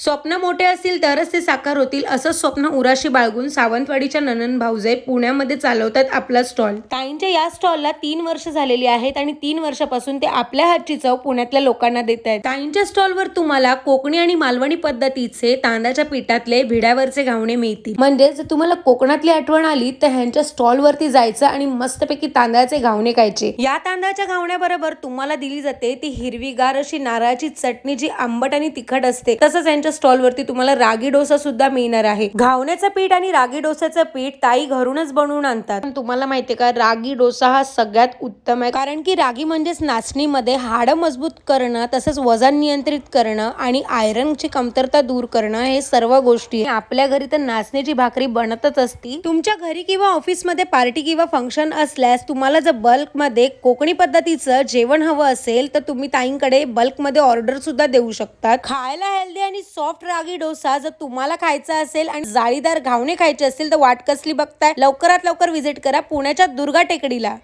स्वप्न मोठे असतील तरच ते साकार होतील असं स्वप्न उराशी बाळगून सावंतवाडीच्या ननन भाऊजे पुण्यामध्ये चालवतात आपला स्टॉल ताईंच्या या स्टॉलला तीन वर्ष झालेली आहेत आणि तीन वर्षापासून ते आपल्या हातची चव पुण्यातल्या लोकांना देत आहेत. ताईंच्या स्टॉलवर तुम्हाला कोकणी आणि मालवणी पद्धतीचे तांदळाच्या पिठातले भिड्यावरचे घावणे मिळतील. म्हणजे जर तुम्हाला कोकणातली आठवण आली तर ह्यांच्या स्टॉलवरती जायचं आणि मस्तपैकी तांदळाचे घावणे खायचे. या तांदळाच्या घावण्याबरोबर तुम्हाला दिली जाते ती हिरवीगार अशी नारळाची चटणी जी आंबट आणि तिखट असते. तसंच यांच्या स्टॉलवरती तुम्हाला रागी डोसा सुद्धा मिळणार आहे. घावण्याचं पीठ आणि रागी डोसाचं पीठ ताई घरूनच बनवून आणतात. पण तुम्हाला माहितीये का रागी डोसा हा सगळ्यात उत्तम आहे. कारण की रागी म्हणजेच नाचणीमध्ये हाडं मजबूत करणं तसंच वजन नियंत्रित करणं आणि आयरनची कमतरता दूर करणं हे सर्व गोष्टी आपल्या घरी तर नाचणीची भाकरी बनतच असती. तुमच्या घरी किंवा ऑफिसमध्ये पार्टी किंवा फंक्शन असल्यास तुम्हाला जर बल्कमध्ये कोकणी पद्धतीचं जेवण हवं असेल तर तुम्ही ताईंकडे बल्कमध्ये ऑर्डर सुद्धा देऊ शकता खायला हेल्दी आणि सॉफ्ट रागी डोसा जर तुम्हाला खायचा असेल आणि जाळीदार घावणे खायचे असेल तर वाट कसली बघताय? लवकरात लवकर व्हिजिट करा पुण्याच्या दुर्गा टेकडीला.